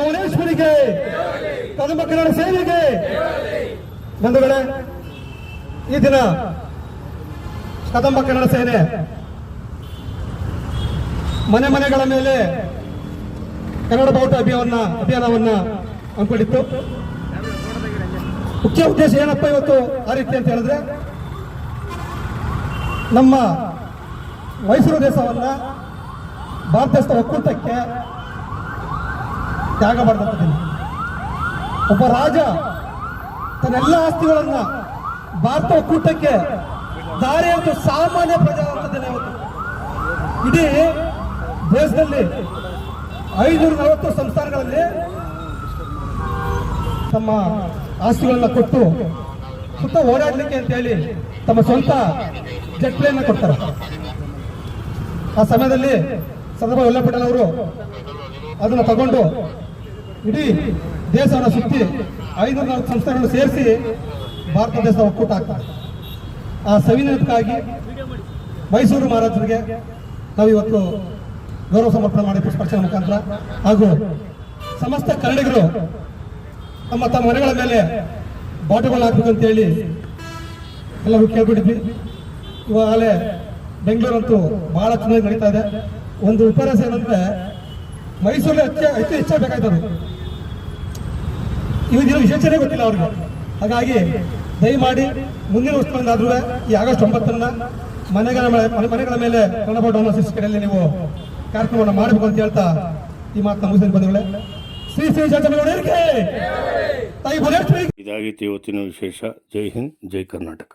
ಭುವನೇಶ್ವರಿಗೆ ಕದಂಬ ಕನ್ನಡ ಸೇನೆಗೆ. ಬಂಧುಗಳೇ, ಈ ದಿನ ಕದಂಬ ಕನ್ನಡ ಸೇನೆ ಮನೆ ಮನೆಗಳ ಮೇಲೆ ಕನ್ನಡ ಬಾವುಟ ಅಭಿಯಾನ ಅಭಿಯಾನವನ್ನ ಹಮ್ಮಿಕೊಂಡಿತ್ತು. ಮುಖ್ಯ ಉದ್ದೇಶ ಏನಪ್ಪ ಇವತ್ತು ಆ ರೀತಿ ಅಂತ ಹೇಳಿದ್ರೆ, ನಮ್ಮ ಮೈಸೂರು ದೇಶವನ್ನ ಭಾರತ ಒಕ್ಕೂಟಕ್ಕೆ ತ್ಯಾಗ ಮಾಡಿದಂಥ ಒಬ್ಬ ರಾಜ ತನ್ನೆಲ್ಲ ಆಸ್ತಿಗಳನ್ನ ಭಾರತ ಒಕ್ಕೂಟಕ್ಕೆ ದಾರಿ ಅಂತ ಸಾಮಾನ್ಯ ಪ್ರಜಾವಂತದಲ್ಲಿ ಅವತ್ತು ಇಡೀ ದೇಶದಲ್ಲಿ ಐನೂರ ನಲವತ್ತು ಸಂಸ್ಥಾನಗಳಲ್ಲಿ ತಮ್ಮ ಆಸ್ತಿಗಳನ್ನ ಕೊಟ್ಟು ಸುತ್ತ ಓಡಾಡಲಿಕ್ಕೆ ಅಂತ ಹೇಳಿ ತಮ್ಮ ಸ್ವಂತ ಜೆಟ್ ಕೊಡ್ತಾರೆ. ಆ ಸಮಯದಲ್ಲಿ ಪಟೇಲ್ ಅವರು ಅದನ್ನ ತಗೊಂಡು ಇಡೀ ದೇಶವನ್ನು ಸುತ್ತಿ ಐದು ನಾಲ್ಕು ಸಂಸ್ಥೆಗಳನ್ನು ಸೇರಿಸಿ ಭಾರತ ದೇಶದ ಒಕ್ಕೂಟ ಆ ಸವಿನಯಕ್ಕಾಗಿ ಮೈಸೂರು ಮಹಾರಾಜರಿಗೆ ನಾವು ಇವತ್ತು ಗೌರವ ಸಮರ್ಪಣೆ ಮಾಡಿ ಪುಷ್ಪರ್ಶನ ಮುಖಾಂತರ ಹಾಗೂ ಸಮಸ್ತ ಕನ್ನಡಿಗರು ತಮ್ಮ ತಮ್ಮ ಮನೆಗಳ ಮೇಲೆ ಬಾಟುಗಳು ಹಾಕಬೇಕು ಅಂತ ಹೇಳಿ ಎಲ್ಲರೂ ಕೇಳ್ಬಿಟ್ಟಿದ್ವಿ ಇವಾಗಲೇ ಬೆಂಗಳೂರಂತೂ ಬಹಳ ಚೆನ್ನಾಗಿ ನಡೀತಾ ಇದೆ. ಒಂದು ವಿಪರ್ಯಾಸ ಏನಂದ್ರೆ ಮೈಸೂರಲ್ಲಿ ಹೆಚ್ಚು ಹೆಚ್ಚು ಹೆಚ್ಚಾಗಬೇಕಾಯ್ತದೆ ಇವಾಗ ವಿಶೇಷನೇ ಗೊತ್ತಿಲ್ಲ ಅವ್ರಿಗೆ. ಹಾಗಾಗಿ ದಯಮಾಡಿ ಮುಂದಿನ ವರ್ಷಗಳಾದ್ರೂ ಈ ಆಗಸ್ಟ್ ಒಂಬತ್ತರನ್ನ ಮನೆಗಳ ಮೇಲೆ ಮನೆ- ಮನೆಗಳ ಮೇಲೆ ಕನ್ನಡ ಡೌನ್ ಕಡೆಯಲ್ಲಿ ನೀವು ಕಾರ್ಯಕ್ರಮವನ್ನು ಮಾಡಬೇಕು ಅಂತ ಹೇಳ್ತಾ ಈ ಮಾತನ್ನ ಮುಗಿಸಿದ ಬಂಧುಗಳೇ. ಶ್ರೀ ಶ್ರೀ ತಾಯಿ ಇದಾಗಿತ್ತು ಇವತ್ತಿನ ವಿಶೇಷ. ಜೈ ಹಿಂದ್, ಜೈ ಕರ್ನಾಟಕ.